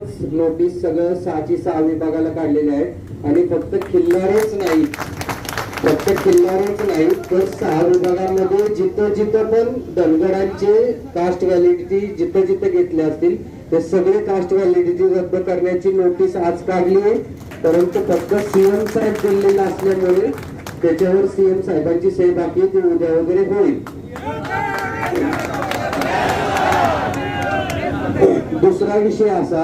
Notice सगळं सहाची सहा विभागाला काढलेले आहेत आणि फक्त खिल्लारच नाही. फक्त खिल्लारच नाही तर सहा विभागामध्ये जिथं जिथं पण धनगडांचे कास्ट व्हॅलिडिटी जिथं जिथं घेतले असतील ते सगळे कास्ट व्हॅलिडिटी रद्द करण्याची नोटीस आज काढली आहे. परंतु फक्त सीएम साहेब दिलेला असल्यामुळे त्याच्यावर सीएम साहेबांची सही बाकी ती उद्या वगैरे होईल. दुसरा विषय असा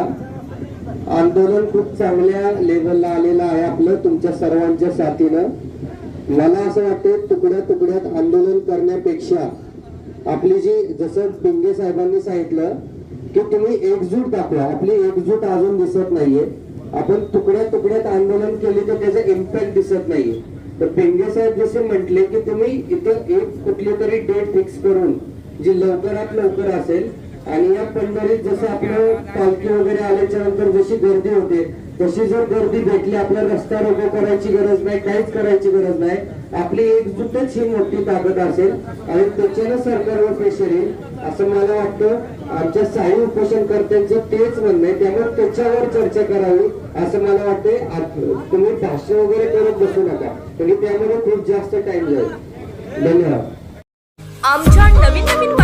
आंदोलन खूप चांगल्या लेवलला आलेलं आहे आपलं तुमच्या सर्वांच्या साथीनं. मला असं वाटतं तुकड्या तुकड्यात आंदोलन करण्यापेक्षा आपली जी जसं पिंगे साहेबांनी सांगितलं की तुम्ही एकजूट दाखवा. आपली एकजूट अजून दिसत नाहीये. आपण तुकड्या तुकड्यात आंदोलन केले तर त्याचा इम्पॅक्ट दिसत नाहीये. तर पिंगे साहेब जसे म्हटले की तुम्ही इथं एक कुठली तरी डेट फिक्स करून जी लवकरात लवकर असेल आणि या पंढरीत जसं आपलं पालखी वगैरे आल्याच्यानंतर जशी गर्दी होते तशी जर गर्दी भेटली आपल्या रस्ता रोको करायची गरज नाही काहीच करायची गरज नाही. आपली एकजूटच ही मोठी ताकद असेल आणि त्याच्यानं सरकारवर प्रेशर येईल असं मला वाटतं. आमच्या साई उपोषणकर्त्यांचं तेच म्हणणं आहे त्यामुळे त्याच्यावर चर्चा करावी असं मला वाटतंय. तुम्ही भाष्य वगैरे करत बसू नका तरी त्यामध्ये खूप जास्त टाइम जाईल. धन्यवाद. आमच्या नवीन नवीन